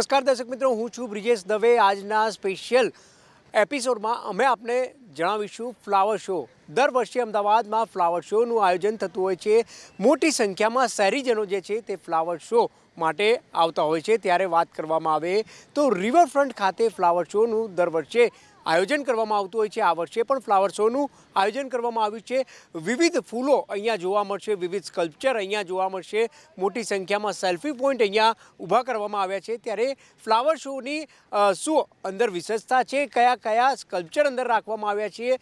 નમસ્કાર દર્શક મિત્રો, હું છું બ્રિજેશ દવે. આજના સ્પેશિયલ એપિસોડમાં અમે આપને જણાવીશું ફ્લાવર શો. દર વર્ષે અમદાવાદમાં ફ્લાવર શોનું આયોજન થતું હોય છે. મોટી સંખ્યામાં શહેરીજનો જે છે તે ફ્લાવર શો માટે આવતા હોય છે. ત્યારે વાત કરવામાં આવે તો રિવરફ્રન્ટ ખાતે ફ્લાવર શોનું દર વર્ષે આયોજન કરવામાં આવતું હોય છે. આ વર્ષે પણ ફ્લાવર શોનું આયોજન કરવામાં આવ્યું છે. વિવિધ ફૂલો અહીંયા જોવા મળશે. વિવિધ સ્કલ્પચર અહીંયા જોવા મળશે. મોટી સંખ્યામાં સેલ્ફી પોઈન્ટ અહીંયા ઊભા કરવામાં આવ્યા છે. ત્યારે ફ્લાવર શોની શું અંદર વિશેષતા છે. કયા કયા સ્કલ્પચર અંદર રાખવામાં આવ્યા છે.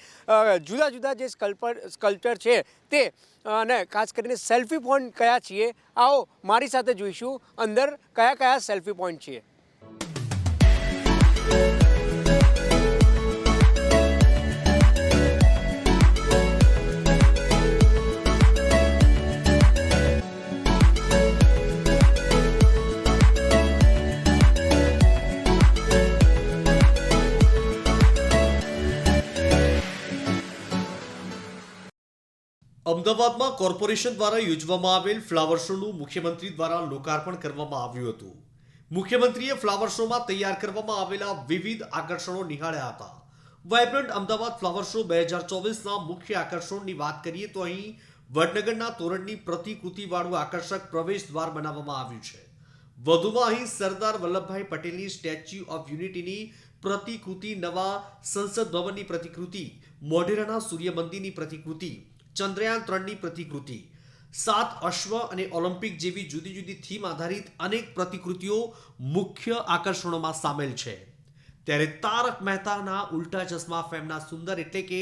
જુદા જુદા જે સ્કલ્પર સ્કલ્પચર છે તે, અને ખાસ કરીને સેલ્ફી પોઈન્ટ કયા છીએ, આવો મારી સાથે જોઈશું. અંદર કયા કયા સેલ્ફી પોઈન્ટ છે. અમદાવાદમાં કોર્પોરેશન દ્વારા યોજવામાં આવેલ ફ્લાવર શોનું મુખ્યમંત્રી દ્વારા લોકાર્પણ કરવામાં આવ્યું હતું. મુખ્યમંત્રીએ ફ્લાવર શોમાં તૈયાર કરવામાં આવેલા વિવિધ આકર્ષણો નિહાળ્યા હતા. વાઇબ્રન્ટ અમદાવાદ ફ્લાવર શો બે હજાર ચોવીસના મુખ્ય આકર્ષણની વાત કરીએ તો અહીં વડનગરના તોરણની પ્રતિકૃતિવાળું આકર્ષક પ્રવેશ દ્વાર બનાવવામાં આવ્યું છે. વધુમાં અહીં સરદાર વલ્લભભાઈ પટેલની સ્ટેચ્યુ ઓફ યુનિટીની પ્રતિકૃતિ, નવા સંસદ ભવનની પ્રતિકૃતિ, મોઢેરાના સૂર્ય મંદિરની પ્રતિકૃતિ ચંદ્રયાન ત્રણની પ્રતિકૃતિ. સાત અશ્વ અને ઓલિમ્પિક જેવી જુદી જુદી થીમ આધારિત અનેક પ્રતિકૃતિઓ મુખ્ય આકર્ષણોમાં સામેલ છે. ત્યારે તારક મહેતાના ઉલ્ટા ચશ્મા ફેમના સુંદર એટલે કે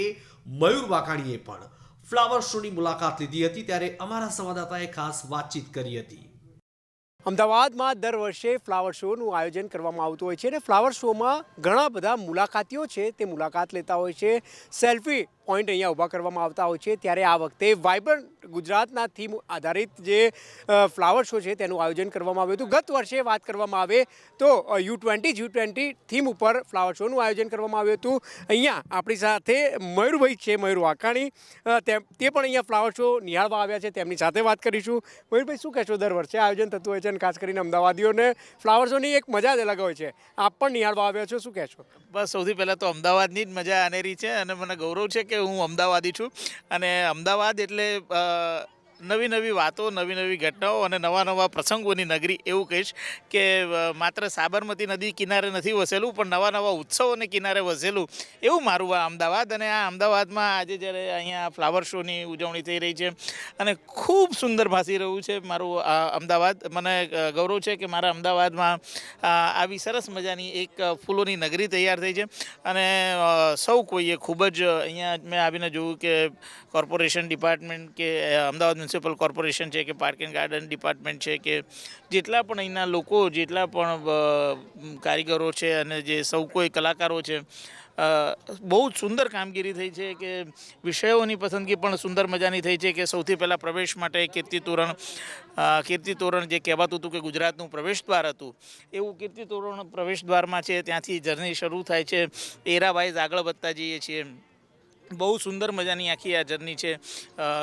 મયુર વાકાણીએ પણ ફ્લાવર શોની મુલાકાત લીધી હતી ત્યારે અમારા સંવાદદાતાએ ખાસ વાતચીત કરી હતી. અમદાવાદમાં દર વર્ષે ફ્લાવર શોનું આયોજન કરવામાં આવતું હોય છે અને ફ્લાવર શોમાં ઘણા બધા મુલાકાતીઓ છે તે મુલાકાત લેતા હોય છે. સેલ્ફી પોઈન્ટ અહીંયા ઊભા કરવામાં આવતા હોય છે. ત્યારે આ વખતે વાઇબ્રન્ટ ગુજરાતના થીમ આધારિત જે ફ્લાવર શો છે તેનું આયોજન કરવામાં આવ્યું હતું. ગત વર્ષે વાત કરવામાં આવે તો U twenty G twenty theme ઉપર ફ્લાવર શોનું આયોજન કરવામાં આવ્યું હતું. અહીંયા આપણી સાથે મયુરભાઈ છે, મયુર વાકાણી તે પણ અહીંયા ફ્લાવર શો નિહાળવા આવ્યા છે. તેમની સાથે વાત કરીશું. મયુરભાઈ, શું કહેશો? દર વર્ષે આયોજન થતું હોય છે અને ખાસ કરીને અમદાવાદીઓને ફ્લાવર શોની એક મજા જ અલગ હોય છે. આપ પણ નિહાળવા આવ્યા છો. શું કહેશો? બસ, સૌથી પહેલાં તો અમદાવાદની જ મજા આનેરી છે અને મને ગૌરવ છે કે હું અમદાવાદી છું. અને અમદાવાદ એટલે નવી નવી વાતો, નવી નવી ઘટનાઓ અને નવા નવા પ્રસંગોની નગરી એવું કહીશ કે માત્ર સાબરમતી નદી કિનારે નથી વસેલું, પણ નવા નવા ઉત્સવોને કિનારે વસેલું. એવું મારું આ અમદાવાદ અને આ અમદાવાદમાં આજે જ્યારે અહીંયા ફ્લાવર શોની ઉજવણી થઈ રહી છે અને ખૂબ સુંદર ભાસી રહ્યું છે મારું આ અમદાવાદ. મને ગૌરવ છે કે મારા અમદાવાદમાં આવી સરસ મજાની એક ફૂલોની નગરી તૈયાર થઈ છે અને સૌ કોઈએ ખૂબ જ અહીંયા મેં આવીને જોયું કે કોર્પોરેશન ડિપાર્ટમેન્ટ કે અમદાવાદ મ્યુનિસિપલ કોર્પોરેશન છે કે પાર્ક એન્ડ ગાર્ડન ડિપાર્ટમેન્ટ છે કે જેટલા પણ અહીંના લોકો, જેટલા પણ કારીગરો છે અને જે સૌ કોઈ કલાકારો છે બહુ જ સુંદર કામગીરી થઈ છે કે વિષયોની પસંદગી પણ સુંદર મજાની થઈ છે કે સૌથી પહેલાં પ્રવેશ માટે કીર્તિ તોરણ કીર્તિ તોરણ જે કહેવાતું હતું કે ગુજરાતનું પ્રવેશ દ્વાર હતું, એવું કીર્તિ તોરણ પ્રવેશ દ્વારમાં છે, ત્યાંથી જર્ની શરૂ થાય છે એરા વાઇઝ આગળ વધતા જઈએ છીએ. બહુ સુંદર મજાની આખી આ જર્ની છે.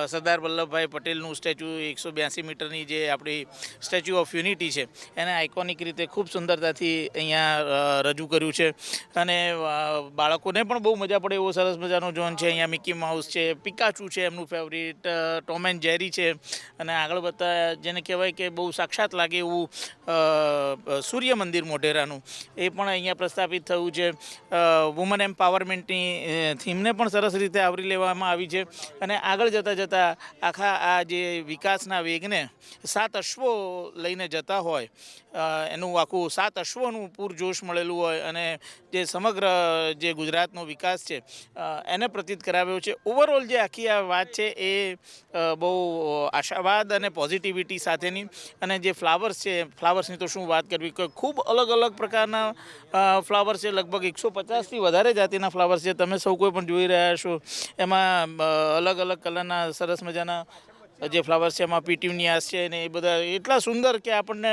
સરદાર વલ્લભભાઈ પટેલનું સ્ટેચ્યુ એકસો બ્યાસી મીટરની જે આપણી સ્ટેચ્યુ ઓફ યુનિટી છે, એને આઇકોનિક રીતે ખૂબ સુંદરતાથી અહીંયા રજૂ કર્યું છે. અને બાળકોને પણ બહુ મજા પડે એવો સરસ મજાનો ઝોન છે. અહીંયા મિકી માઉસ છે, પિકાચુ છે એમનું ફેવરિટ ટોમ એન્ડ જેરી છે. અને આગળ વધતા જેને કહેવાય કે બહુ સાક્ષાત લાગે એવું સૂર્ય મંદિર મોઢેરાનું, એ પણ અહીંયા પ્રસ્થાપિત થયું છે. વુમન એમ્પાવરમેન્ટની થીમને પણ સરસ રીતે આવરી લેવામાં આવી છે. અને આગળ જતાં જતાં આખા આ જે વિકાસના વેગને સાત અશ્વો લઈને જતા હોય એનું આખું સાત અશ્વોનું પૂરજોશ મળેલું હોય અને જે સમગ્ર જે ગુજરાતનો વિકાસ છે એને પ્રતીત કરાવ્યો છે. ઓવરઓલ જે આખી આ વાત છે એ બહુ આશાવાદ અને પોઝિટિવિટી સાથેની અને જે ફ્લાવર્સ છે ફ્લાવર્સની તો શું વાત કરવી? કે ખૂબ અલગ અલગ પ્રકારના ફ્લાવર્સ છે. લગભગ એકસો પચાસથી વધારે જાતિના ફ્લાવર્સ છે. તમે સૌ કોઈ પણ જોઈ રહ્યા એમાં અલગ અલગ કલરના સરસ મજાના જે ફ્લાવર્સ છે, એમાં પીટ્યુનિયાસ છે ને એ બધા એટલા સુંદર કે આપણને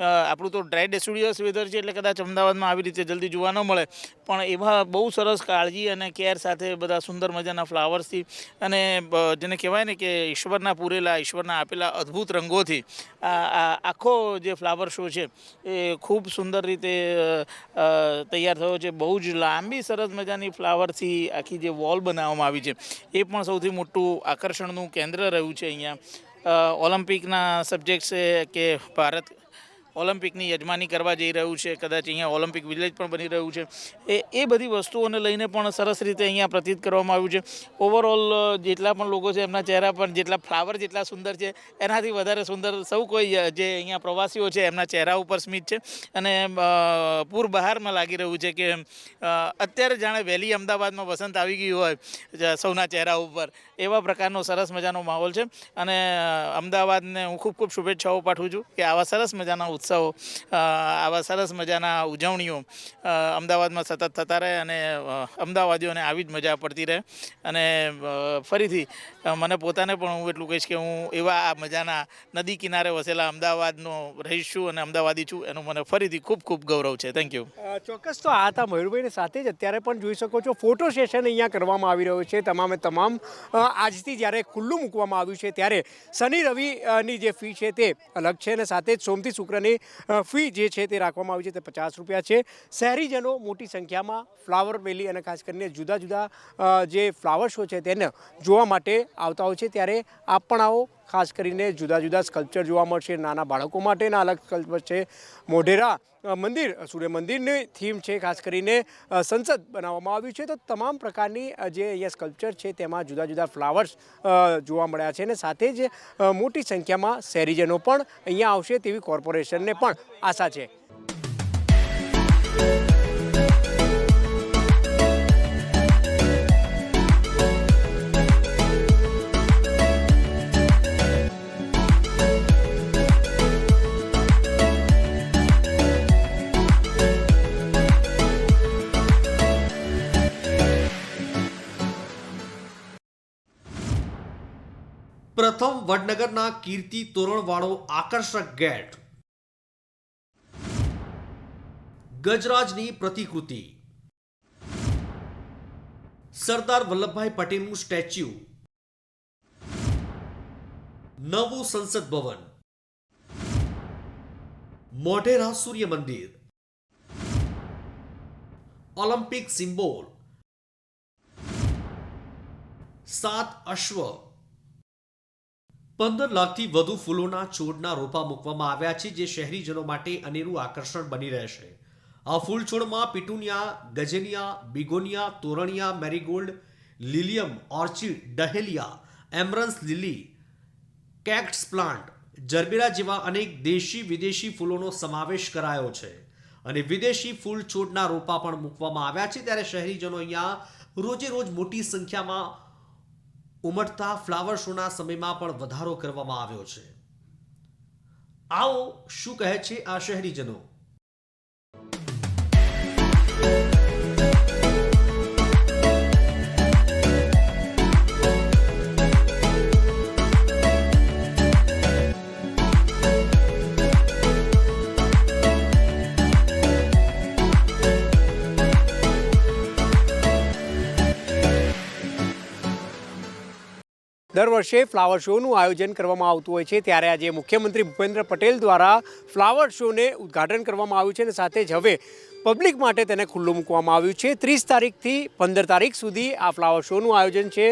આપણું તો ડ્રાય ડેસ્યુડિયસ વેધર છે એટલે કદાચ અમદાવાદમાં આવી રીતે જલ્દી જોવા ન મળે. પણ એવા બહુ સરસ કાળજી અને કેર સાથે બધા સુંદર મજાના ફ્લાવર્સથી અને જેને કહેવાય ને કે ઈશ્વરના પૂરેલા, ઈશ્વરના આપેલા અદ્ભુત રંગોથી આખો જે ફ્લાવર શો છે, એ ખૂબ સુંદર રીતે તૈયાર થયો છે. બહુ જ લાંબી, સરસ મજાની ફ્લાવરથી આખી જે વોલ બનાવવામાં આવી છે, એ પણ સૌથી મોટું આકર્ષણનું કેન્દ્ર રહ્યું છે અહીંયા ઓલિમ્પિકના સબ્જેક્ટ છે કે ભારત ઓલિમ્પિકની યજમાની કરવા જઈ રહ્યું છે, કદાચ અહીંયા ઓલિમ્પિક વિલેજ પણ બની રહ્યું છે. એ એ બધી વસ્તુઓને લઈને પણ સરસ રીતે અહીંયા પ્રતીત કરવામાં આવ્યું છે. ઓવરઓલ જેટલા પણ લોકો છે એમના ચહેરા પર જેટલા ફ્લાવર જેટલા સુંદર છે, એનાથી વધારે સુંદર સૌ કોઈ જે અહીંયા પ્રવાસીઓ છે એમના ચહેરા ઉપર સ્મિત છે. અને પૂર બહારમાં લાગી રહ્યું છે કે અત્યારે જાણે વહેલી અમદાવાદમાં વસંત આવી ગયું હોય સૌના ચહેરા ઉપર. એવા પ્રકારનો સરસ મજાનો માહોલ છે. અને અમદાવાદને હું ખૂબ ખૂબ શુભેચ્છાઓ પાઠવું છું કે આવા સરસ મજાના ઉત્સવો આવા સરસ મજાના ઉજવણીઓ અમદાવાદમાં સતત થતા રહે અને અમદાવાદીઓને આવી જ મજા પડતી રહે. અને ફરીથી મને પોતાને પણ હું એટલું કહીશ કે હું એવા આ મજાના નદી કિનારે વસેલા અમદાવાદનો રહીશ છું અને અમદાવાદી છું. એનું મને ફરીથી ખૂબ ખૂબ ગૌરવ છે. થેન્ક યુ ચોક્કસ તો આ હતા મયુરભાઈની સાથે જ. અત્યારે પણ જોઈ શકો છો, ફોટો સેશન અહીંયા કરવામાં આવી રહ્યો છે તમામે તમામ. આજથી જ્યારે ખુલ્લું મૂકવામાં આવ્યું છે, ત્યારે શનિ રવિની જે ફી છે તે અલગ છે અને સાથે જ સોમથી શુક્રની ફી જે છે તે રાખવામાં આવી છે તે પચાસ રૂપિયા છે. શહેરીજનો મોટી સંખ્યામાં ફ્લાવર વેલી અને ખાસ કરીને જુદા જુદા જે ફ્લાવર શો છે તેને જોવા માટે આવતા હોય છે. ત્યારે આપ પણ આવો. ખાસ કરીને જુદા જુદા સ્કલ્પચર જોવા મળશે. નાના બાળકો માટેના અલગ સ્કલ્પચર છે. મોઢેરા મંદિર સૂર્ય મંદિરની થીમ છે. ખાસ કરીને સંસદ બનાવવામાં આવ્યું છે. તો તમામ પ્રકારની જે અહીંયા સ્કલ્પચર છે તેમાં જુદા જુદા ફ્લાવર્સ જોવા મળ્યા છે. અને સાથે જ મોટી સંખ્યામાં શહેરીજનો પણ અહીંયા આવશે તેવી કોર્પોરેશનને પણ આશા છે. પ્રથમ વડનગરના કીર્તિ તોરણવાળો આકર્ષક ગેટ. ગજરાજની પ્રતિકૃતિ. સરદાર વલ્લભભાઈ પટેલનું સ્ટેચ્યુ. નવું સંસદ ભવન. મોઢેરા સૂર્ય મંદિર ઓલિમ્પિક સિમ્બોલ. સાત અશ્વ. પંદર લાખથી વધુ ફૂલોના, છોડના રોપા મૂકવામાં આવ્યા છે, જે શહેરીજનો માટે અનેરું આકર્ષણ બની રહેશે. આ ફૂલ છોડમાં petunia, gazania, begonia, torenia, marigold, lilium, orchid, dahlia, amaranth lily, cactus plant, gerbera જેવા અનેક દેશી, વિદેશી ફૂલોનો સમાવેશ કરાયો છે. અને વિદેશી ફૂલ છોડના રોપા પણ મૂકવામાં આવ્યા છે. ત્યારે શહેરીજનો અહીંયા રોજે રોજ મોટી સંખ્યામાં ઉમટતા ફ્લાવર શોના સમયમાં પણ વધારો કરવામાં આવ્યો છે. આવો શું કહે છે આ શહેરીજનો? દર વર્ષે ફ્લાવર શોનું આયોજન કરવામાં આવતું હોય છે. ત્યારે આજે મુખ્યમંત્રી ભૂપેન્દ્ર પટેલ દ્વારા ફ્લાવર શોને ઉદ્ઘાટન કરવામાં આવ્યું છે અને સાથે જ હવે પબ્લિક માટે તેને ખુલ્લું મૂકવામાં આવ્યું છે. ત્રીસ તારીખથી પંદર તારીખ સુધી આ ફ્લાવર શોનું આયોજન છે.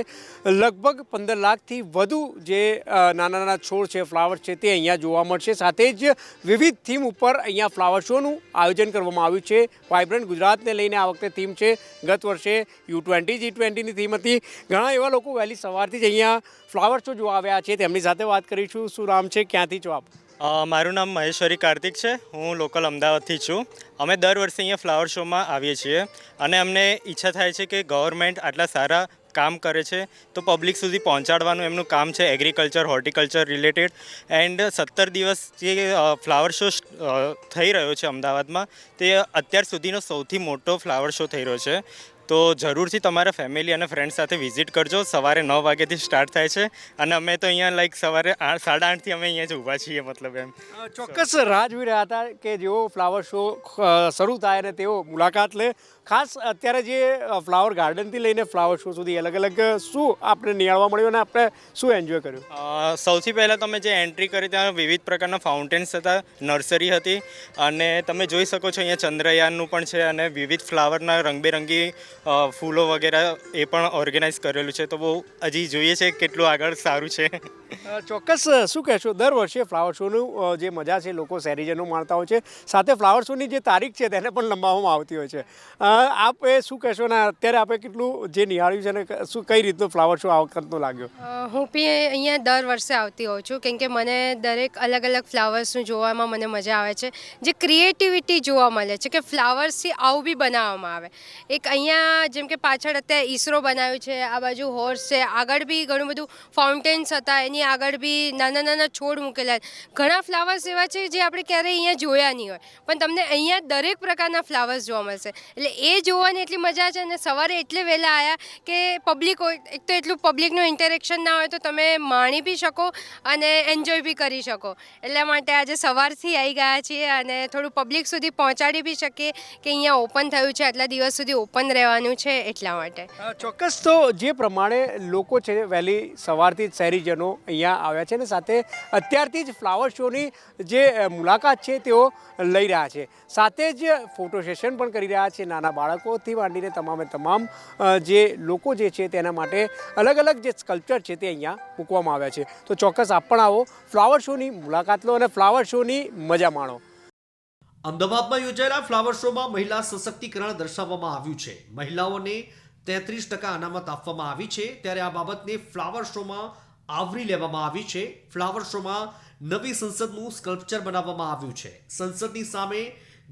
લગભગ પંદર લાખથી વધુ જે નાના નાના છોડ છે ફ્લાવર છે તે અહીંયા જોવા મળશે. સાથે જ વિવિધ થીમ ઉપર અહીંયા ફ્લાવર શોનું આયોજન કરવામાં આવ્યું છે. વાઇબ્રન્ટ ગુજરાતને લઈને આ વખતે થીમ છે. ગત વર્ષે યુ ટ્વેન્ટી, જી ટ્વેન્ટીની થીમ હતી. ઘણા એવા લોકો વહેલી સવારથી જ અહીંયા ફ્લાવર શો જોવા આવ્યા છે. તેમની સાથે વાત કરીશું. શું નામ છે? ક્યાંથી છો આપ? મારું નામ મહેશ્વરી કાર્તિક છે. હું લોકલ અમદાવાદથી છું. અમે દર વર્ષે અહીંયા ફ્લાવર શોમાં આવીએ છીએ અને અમને ઈચ્છા થાય છે કે ગવર્મેન્ટ આટલા સારા કામ કરે છે તો પબ્લિક સુધી પહોંચાડવાનું એમનું કામ છે એગ્રીકલ્ચર, હોર્ટિકલ્ચર રિલેટેડ. એન્ડ સત્તર દિવસ જે ફ્લાવર શો થઈ રહ્યો છે અમદાવાદમાં તે અત્યાર સુધીનો સૌથી મોટો ફ્લાવર શો થઈ રહ્યો છે. તો જરૂરથી તમારા ફેમિલી અને ફ્રેન્ડ સાથે વિઝિટ કરજો. સવારે નવ વાગ્યાથી સ્ટાર્ટ થાય છે અને અમે તો અહીંયા લાઈક સવારે આઠ સાડા આઠથી અમે અહીંયા જ ઊભા છીએ મતલબ એમ. ચોક્કસ રાહ જોઈ રહ્યા હતા કે જેઓ ફ્લાવર શો શરૂ થાય અને તેઓ મુલાકાત લે. ખાસ અત્યારે જે ફ્લાવર ગાર્ડનથી લઈને ફ્લાવર શો સુધી અલગ અલગ શું આપણે નિહાળવા મળ્યું અને આપણે શું એન્જોય કર્યું? સૌથી પહેલાં તમે જે એન્ટ્રી કરી ત્યાં વિવિધ પ્રકારના ફાઉન્ટેન્સ હતા નર્સરી હતી અને તમે જોઈ શકો છો અહીંયા ચંદ્રયાનનું પણ છે અને વિવિધ ફ્લાવરના રંગબેરંગી ફૂલો વગેરે એ પણ ઓર્ગેનાઇઝ કરેલું છે. તો બહુ હજી જોઈએ છે કેટલું આગળ સારું છે. ચોક્કસ શું કહેશો? દર વર્ષે ફ્લાવર શોનું જે મજા છે લોકો શહેરીજનો માણતા હોય છે. સાથે ફ્લાવર શોની જે તારીખ છે તેને પણ લંબાવવામાં આવતી હોય છે. આપ એ શું કહેશો ને, અત્યારે આપણે કેટલું જે નિહાળ્યું છે ને શું, કઈ રીતનો ફ્લાવર શો આ વખતનો લાગ્યો? હું બી અહીંયા દર વર્ષે આવતી હોઉં છું, કેમ કે મને દરેક અલગ અલગ ફ્લાવર્સનું જોવામાં મને મજા આવે છે. જે ક્રિએટિવિટી જોવા મળે છે, કે ફ્લાવર્સથી આવું બી બનાવવામાં આવે. એક અહીંયા જેમ કે પાછળ અત્યારે ઈસરો બનાવ્યું છે, આ બાજુ હોર્સ છે, આગળ બી ઘણું બધું ફાઉન્ટેન્સ હતા, એની આગળ બી નાના નાના છોડ મૂકેલા. ઘણા ફ્લાવર્સ એવા છે જે આપણે ક્યારેય અહીંયા જોયા નહીં હોય. પણ તમને અહીંયા દરેક પ્રકારના ફ્લાવર્સ જોવા મળશે. એટલે એ જોવાની એટલી મજા છે અને સવારે એટલે વહેલા આવ્યા કે પબ્લિક એક તો એટલું પબ્લિકનું ઇન્ટરેક્શન ના હોય તો તમે માણી બી શકો અને એન્જોય બી કરી શકો. એટલા માટે આજે સવારથી આવી ગયા છીએ અને થોડું પબ્લિક સુધી પહોંચાડી બી શકીએ કે અહીંયા ઓપન થયું છે, આટલા દિવસ સુધી ઓપન રહેવાનું છે એટલા માટે. ચોક્કસ તો જે પ્રમાણે લોકો છે વહેલી સવારથી જ શહેરીજનો અહીંયા આવ્યા છે અને સાથે અત્યારથી જ ફ્લાવર શોની જે મુલાકાત છે તેઓ લઈ રહ્યા છે. સાથે જ ફોટો સેશન પણ કરી રહ્યા છે નાના બાળકોથી માંડીને તમામે તમામ જે લોકો જે છે તેના માટે અલગ અલગ જે સ્કલ્પચર છે તે અહીંયા મૂકવામાં આવ્યા છે. તો ચોક્કસ આપ પણ આવો ફ્લાવર શોની મુલાકાત લો અને ફ્લાવર શોની મજા માણો. અમદાવાદમાં યોજાયેલા ફ્લાવર શોમાં મહિલા સશક્તિકરણ દર્શાવવામાં આવ્યું છે. મહિલાઓને તેત્રીસ ટકા અનામત આપવામાં આવી છે. ત્યારે આ બાબતને ફ્લાવર શોમાં આવરી લેવામાં આવી છે. ફ્લાવર શોમાં નવી સંસદનું સ્કલ્પચર બનાવવામાં આવ્યું છે. સંસદની સામે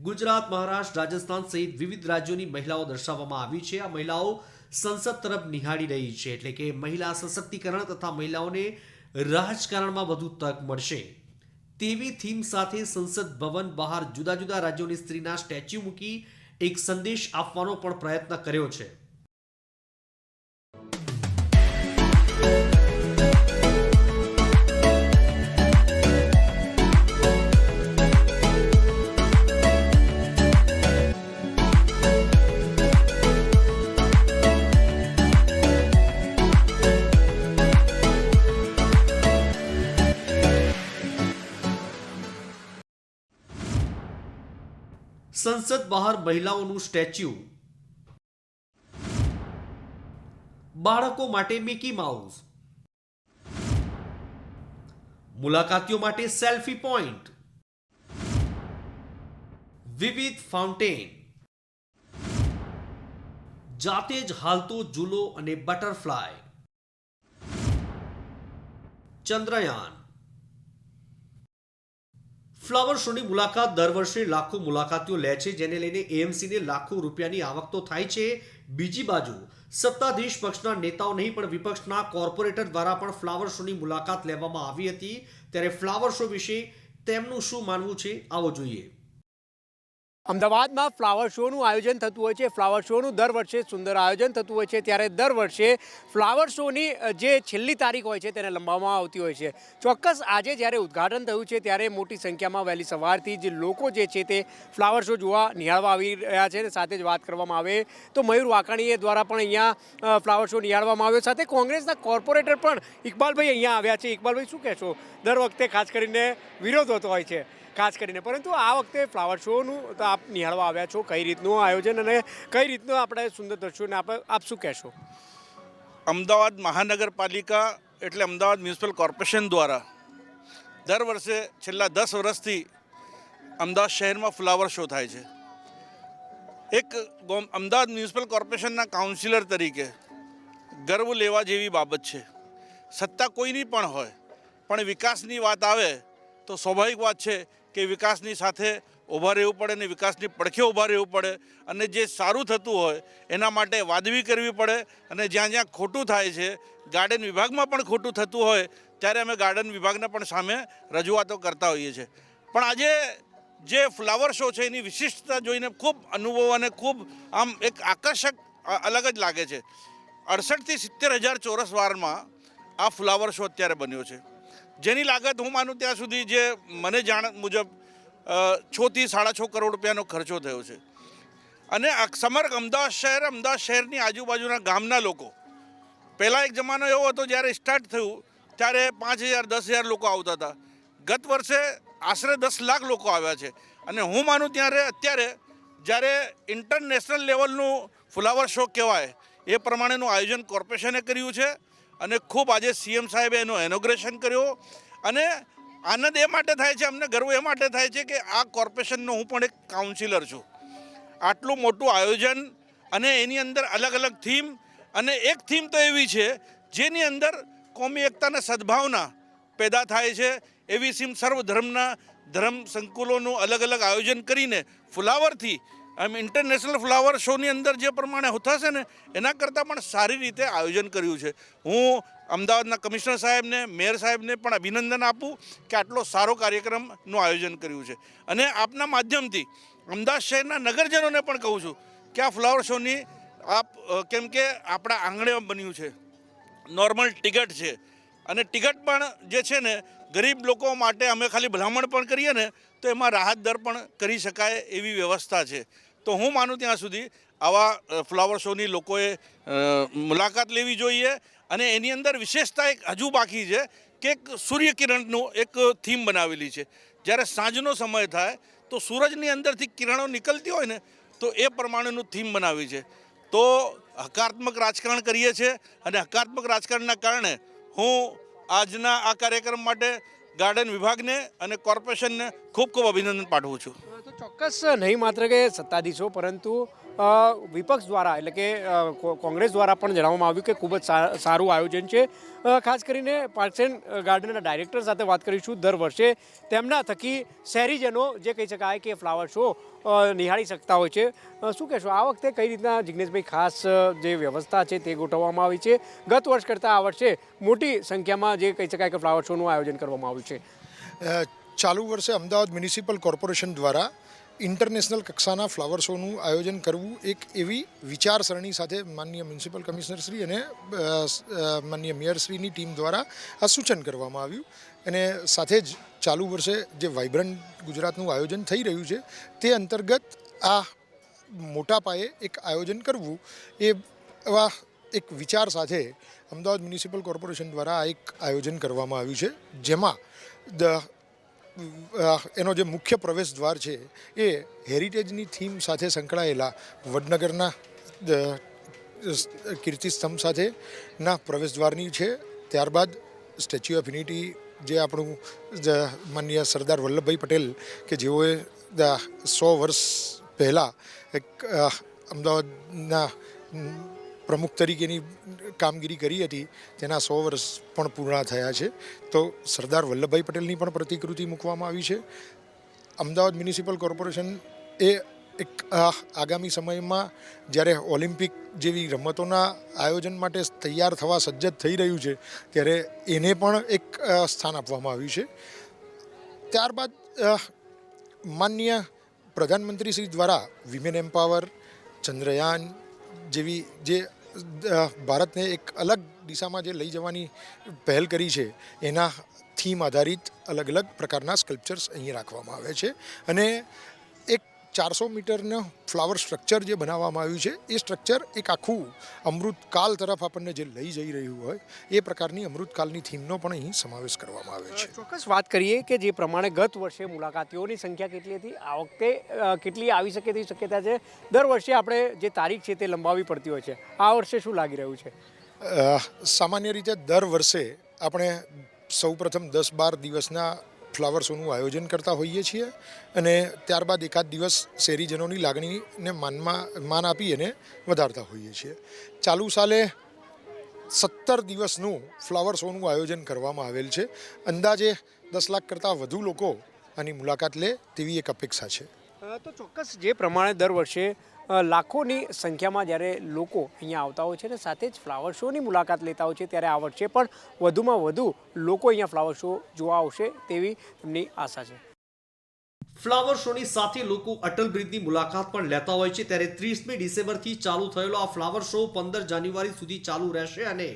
ગુજરાત, મહારાષ્ટ્ર, રાજસ્થાન સહિત વિવિધ રાજ્યોની મહિલાઓ દર્શાવવામાં આવી છે. આ મહિલાઓ સંસદ તરફ નિહાળી રહી છે એટલે કે મહિલા સશક્તિકરણ તથા મહિલાઓને રાજકારણમાં વધુ તક મળશે. તેવી થીમ સાથે સંસદ ભવન બહાર જુદા જુદા રાજ્યોની સ્ત્રીના સ્ટેચ્યુ મૂકી એક સંદેશ આપવાનો પણ પ્રયત્ન કર્યો છે. સંસદ બહાર મહિલાઓનું સ્ટેચ્યુ. બાળકો માટે મિકી માઉસ. મુલાકાતીઓ માટે સેલ્ફી પોઈન્ટ. વિવિધ ફાઉન્ટેન. જાતે જ હાલતો ઝૂલો અને બટરફ્લાય. ચંદ્રયાન. ફ્લાવર શોની મુલાકાત દર વર્ષે લાખો મુલાકાતીઓ લે છે, જેને લઈને એએમસીને લાખો રૂપિયાની આવક તો થાય છે. બીજી બાજુ, સત્તાધીશ પક્ષના નેતાઓ નહીં, પણ વિપક્ષના કોર્પોરેટર દ્વારા પણ ફ્લાવર શોની મુલાકાત લેવામાં આવી હતી. ત્યારે ફ્લાવર શો વિશે તેમનું શું માનવું છે, આવો જોઈએ. અમદાવાદમાં ફ્લાવર શોનું આયોજન થતું હોય છે. ફ્લાવર શોનું દર વર્ષે સુંદર આયોજન થતું હોય છે. ત્યારે દર વર્ષે ફ્લાવર શોની જે છેલ્લી તારીખ હોય છે તેને લંબાવવામાં આવતી હોય છે. ચોક્કસ આજે જ્યારે ઉદ્ઘાટન થયું છે ત્યારે મોટી સંખ્યામાં વહેલી સવારથી જ લોકો જે છે તે ફ્લાવર શો જોવા નિહાળવા આવી રહ્યા છે. અને સાથે જ વાત કરવામાં આવે તો મયુર વાકાણીએ દ્વારા પણ અહીંયા ફ્લાવર શો નિહાળવામાં આવ્યો. સાથે કોંગ્રેસના કોર્પોરેટર પણ ઇકબાલભાઈ અહીંયા આવ્યા છે. ઇકબાલભાઈ, શું કહેશો? દર વખતે ખાસ કરીને વિરોધ હોતો હોય છે. ખાસ કરીને. પરંતુ આ વખતે ફ્લાવર શોનું તો આપ નિહાળવા આવ્યા છો કઈ રીતનું આયોજન અને કઈ રીતનું આપણે સુંદર દ્રશ્યોને આપ આપ શું કહેશો? અમદાવાદ મહાનગરપાલિકા એટલે અમદાવાદ મ્યુનિસિપલ કોર્પોરેશન દ્વારા દર વર્ષે છેલ્લા દસ વર્ષથી અમદાવાદ શહેરમાં ફ્લાવર શો થાય છે. એક અમદાવાદ મ્યુનિસિપલ કોર્પોરેશનના કાઉન્સિલર તરીકે ગર્વ લેવા જેવી બાબત છે. સત્તા કોઈની પણ હોય, પણ વિકાસની વાત આવે તો સ્વાભાવિક વાત છે કે વિકાસની સાથે ઊભા રહેવું પડે અને વિકાસની પડખે ઊભા રહેવું પડે અને જે સારું થતું હોય એના માટે વાદવી કરવી પડે અને જ્યાં જ્યાં ખોટું થાય છે, ગાર્ડન વિભાગમાં પણ ખોટું થતું હોય, ત્યારે અમે ગાર્ડન વિભાગના પણ સામે રજૂઆતો કરતા હોઈએ છીએ. પણ આજે જે ફ્લાવર શો છે એની વિશિષ્ટતા જોઈને ખૂબ અનુભવ અને ખૂબ આમ એક આકર્ષક અલગ જ લાગે છે. અડસઠથી સિત્તેર હજાર ચોરસ વારમાં આ ફ્લાવર શો અત્યારે બન્યો છે. જેની લાગત હું માનું ત્યાં સુધી જે મને જાણ મુજબ છથી સાડા છ કરોડ રૂપિયાનો ખર્ચો થયો છે. અને સમગ્ર અમદાવાદ શહેર, અમદાવાદ શહેરની આજુબાજુના ગામના લોકો, પહેલાં એક જમાનો એવો હતો જ્યારે સ્ટાર્ટ થયું, ત્યારે પાંચ હજાર, દસ હજાર લોકો આવતા હતા. ગત વર્ષે આશરે દસ લાખ લોકો આવ્યા છે. અને હું માનું ત્યારે, અત્યારે જ્યારે ઇન્ટરનેશનલ લેવલનું ફ્લાવર શો કહેવાય, એ પ્રમાણેનું આયોજન કોર્પોરેશને કર્યું છે. અને ખૂબ આજે સીએમ સાહેબે એનું એનોગ્રેશન કર્યો. અને આનંદ એ માટે થાય છે, અમને ગર્વ એ માટે થાય છે કે આ કોર્પોરેશનનો હું પણ એક કાઉન્સિલર છું. આટલું મોટું આયોજન અને એની અંદર અલગ અલગ થીમ અને એક થીમ તો એવી છે, જેની અંદર કોમી એકતાના સદભાવના પેદા થાય છે. એવી સીમ સર્વ ધર્મના ધર્મ સંકુલોનું અલગ અલગ આયોજન કરીને ફ્લાવરથી આમ ઇન્ટરનેશનલ ફ્લાવર શોની અંદર જે પ્રમાણે થશે ને, એના કરતાં પણ સારી રીતે આયોજન કર્યું છે. હું અમદાવાદના કમિશનર સાહેબને, મેયર સાહેબને પણ અભિનંદન આપું કે આટલો સારો કાર્યક્રમનું આયોજન કર્યું છે. અને આપના માધ્યમથી અમદાવાદ શહેરના નગરજનોને પણ કહું છું કે આ ફ્લાવર શોની આપ કેમ કે આપણા આંગણે બન્યું છે. નોર્મલ ટિકટ છે. અને ટિકટ પણ જે છે ને, ગરીબ લોકો માટે અમે ખાલી ભલામણ પણ કરીએ ને, તો એમાં રાહત દર પણ કરી શકાય એવી વ્યવસ્થા છે. તો હું માનું ત્યાં સુધી આવા ફ્લાવર શોની લોકોએ મુલાકાત લેવી જોઈએ અને એની અંદર વિશેષતા એક હજુ બાકી છે કે એક સૂર્યકિરણનું એક થીમ બનાવેલી છે. જ્યારે સાંજનો સમય થાય તો સૂરજની અંદરથી કિરણો નીકળતી હોય ને, તો એ પ્રમાણેનું થીમ બનાવી છે. તો હકારાત્મક રાજકારણ કરીએ છીએ અને હકારાત્મક રાજકારણના કારણે હું આજના આ કાર્યક્રમ માટે ગાર્ડન વિભાગને અને કોર્પોરેશનને ખૂબ ખૂબ અભિનંદન પાઠવું છું. ચોક્કસ નહીં, માત્ર કે સત્તાધીશો, પરંતુ વિપક્ષ દ્વારા, એટલે કે કોંગ્રેસ દ્વારા પણ જણાવવામાં આવ્યું કે ખૂબ જ સારું આયોજન છે. ખાસ કરીને પાર્ક્સ ગાર્ડનના ડાયરેક્ટર સાથે વાત કરીશું. દર વર્ષે તેમના થકી શહેરીજનો જે કહી શકાય કે ફ્લાવર શો નિહાળી શકતા હોય છે. શું કહેશો? આ વખતે કઈ રીતના જિગ્નેશભાઈ ખાસ જે વ્યવસ્થા છે તે ગોઠવવામાં આવી છે? ગત વર્ષ કરતાં આ વર્ષે મોટી સંખ્યામાં જે કહી શકાય કે ફ્લાવર શોનું આયોજન કરવામાં આવ્યું છે. ચાલુ વર્ષે અમદાવાદ મ્યુનિસિપલ કોર્પોરેશન દ્વારા ઇન્ટરનેશનલ કક્ષાના ફ્લાવર શોનું આયોજન કરવું એક એવી વિચારસરણી સાથે માનનીય મ્યુનિસિપલ કમિશનર શ્રી અને માનનીય મેયરશ્રીની ટીમ દ્વારા આ સૂચન કરવામાં આવ્યું. અને સાથે જ ચાલુ વર્ષે જે વાઇબ્રન્ટ ગુજરાતનું આયોજન થઈ રહ્યું છે તે અંતર્ગત આ મોટા પાયે એક આયોજન કરવું એ એવા એક વિચાર સાથે અમદાવાદ મ્યુનિસિપલ કોર્પોરેશન દ્વારા આ એક આયોજન કરવામાં આવ્યું છે જેમાં અ, એનો જે મુખ્ય પ્રવેશ દ્વાર છે, એ હેરિટેજની થીમ સાથે સંકળાયેલા વડનગરના કીર્તિસ્તંભ સાથેના પ્રવેશદ્વારની છે. ત્યારબાદ સ્ટેચ્યુ ઓફ યુનિટી જે આપણું માન્ય સરદાર વલ્લભભાઈ પટેલ કે જેઓએ સો વર્ષ પહેલાં એક અમદાવાદના પ્રમુખ તરીકેની કામગીરી કરી હતી. તેના સો વર્ષ પણ પૂર્ણ થયા છે. તો સરદાર વલ્લભભાઈ પટેલની પણ પ્રતિકૃતિ મૂકવામાં આવી છે. અમદાવાદ મ્યુનિસિપલ કોર્પોરેશન એ એક આગામી સમયમાં જ્યારે ઓલિમ્પિક જેવી રમતોના આયોજન માટે તૈયાર થવા સજ્જ થઈ રહ્યું છે, ત્યારે એને પણ એક સ્થાન આપવામાં આવ્યું છે. ત્યારબાદ માન્ય પ્રધાનમંત્રી શ્રી દ્વારા વિમેન એમ્પાવર, ચંદ્રયાન જેવી જે ભારતને એક અલગ દિશામાં જે લઈ જવાની પહેલ કરી છે, એના થીમ આધારિત અલગ અલગ પ્રકારના સ્કલ્પચર્સ અહીં રાખવામાં આવે છે. અને ચારસો મીટરનો ફ્લાવર સ્ટ્રક્ચર જે બનાવવામાં આવ્યું છે એ સ્ટ્રક્ચર એક આખું અમૃતકાલ તરફ આપણને જે લઈ જઈ રહ્યું હોય એ પ્રકારની અમૃતકાલની થીમનો પણ અહીં સમાવેશ કરવામાં આવે છે. ચોક્કસ વાત કરીએ કે જે પ્રમાણે ગત વર્ષે મુલાકાતીઓની સંખ્યા કેટલી હતી આ વખતે કેટલી આવી શકે તેવી શક્યતા છે? દર વર્ષે આપણે જે તારીખ છે તે લંબાવી પડતી હોય છે. આ વર્ષે શું લાગી રહ્યું છે? સામાન્ય રીતે દર વર્ષે આપણે સૌપ્રથમ દસ બાર દિવસના ફ્લાવર શોનું આયોજન કરતા હોઈએ છીએ અને ત્યારબાદ એકાદ દિવસ શહેરીજનોની લાગણીને માનમાં, માન આપી અને વધારતા હોઈએ છીએ. ચાલુ સાલે સત્તર દિવસનું ફ્લાવર શોનું આયોજન કરવામાં આવેલ છે. અંદાજે દસ લાખ કરતાં વધુ લોકો આની મુલાકાત લે તેવી એક અપેક્ષા છે. તો ચોક્કસ જે પ્રમાણે દર વર્ષે લાખોની સંખ્યામાં જ્યારે લોકો અહીંયા આવતા હોય છે અને સાથે જ ફ્લાવર શોની મુલાકાત લેતા હોય છે, ત્યારે આ વર્ષે પણ વધુમાં વધુ લોકો અહીંયા ફ્લાવર શો જોવા આવશે તેવી તેમની આશા છે. ફ્લાવર શોની સાથે લોકો અટલ બ્રિજની મુલાકાત પણ લેતા હોય છે. ત્યારે ત્રીસમી ડિસેમ્બરથી ચાલુ થયેલો આ ફ્લાવર શો પંદર જાન્યુઆરી સુધી ચાલુ રહેશે અને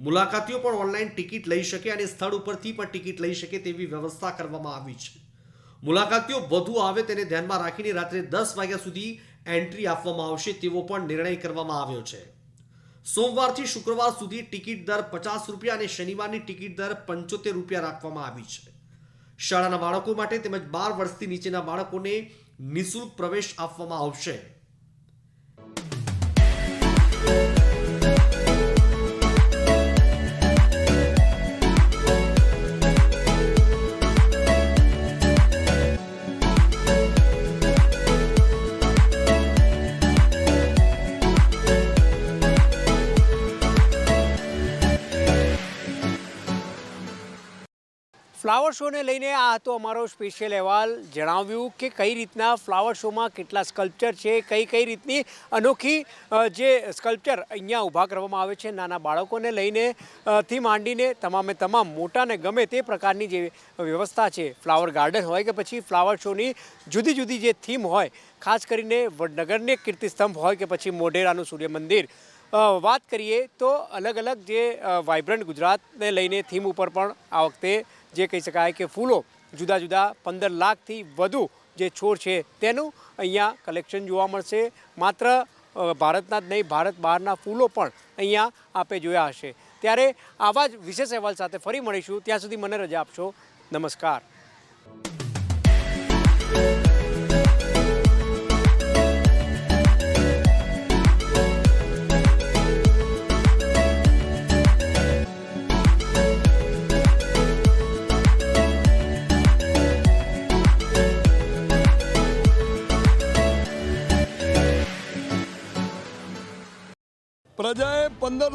મુલાકાતીઓ પણ ઓનલાઈન ટિકિટ લઈ શકે અને સ્થળ ઉપરથી પણ ટિકિટ લઈ શકે તેવી વ્યવસ્થા કરવામાં આવી છે. મુલાકાતીઓ વધુ આવે તેને ધ્યાનમાં રાખીને રાત્રે દસ વાગ્યા સુધી એન્ટ્રી આપવામાં આવશે તેવો પણ નિર્ણય કરવામાં આવ્યો છે. સોમવારથી શુક્રવાર સુધી ટિકિટ દર પચાસ રૂપિયા અને શનિવારની ટિકિટ દર પંચોતેર રૂપિયા રાખવામાં આવી છે. શાળાના બાળકો માટે તેમજ બાર વર્ષથી નીચેના બાળકોને નિઃશુલ્ક પ્રવેશ આપવામાં આવશે. ફ્લાવર શોને લઈને આ હતો અમારો સ્પેશિયલ અહેવાલ. જણાવ્યું કે કઈ રીતના ફ્લાવર શોમાં કેટલા સ્કલ્પચર છે, કઈ કઈ રીતની અનોખી જે સ્કલ્પચર અહીંયા ઊભા કરવામાં આવે છે નાના બાળકોને લઈને થી માંડીને તમામે તમામ મોટાને ગમે તે પ્રકારની જે વ્યવસ્થા છે, ફ્લાવર ગાર્ડન હોય કે પછી ફ્લાવર શોની જુદી જુદી જે થીમ હોય, ખાસ કરીને વડનગરને કીર્તિસ્તંભ હોય કે પછી મોઢેરાનું સૂર્ય મંદિર વાત કરીએ તો અલગ અલગ જે વાઇબ્રન્ટ ગુજરાતને લઈને થીમ ઉપર પણ આ વખતે જે કહી શકાય કે ફૂલો જુદા જુદા પંદર લાખથી વધુ જે છોડ છે તેનું અહીંયા કલેક્શન જોવા મળશે. માત્ર ભારતના જ નહીં, ભારત બહારના ફૂલો પણ અહીંયા આપે જોયા હશે. ત્યારે આવા જ વિશેષ અહેવાલ સાથે ફરી મળીશું. ત્યાં સુધી મને રજા આપશો. નમસ્કાર. પ્રજાએ પંદર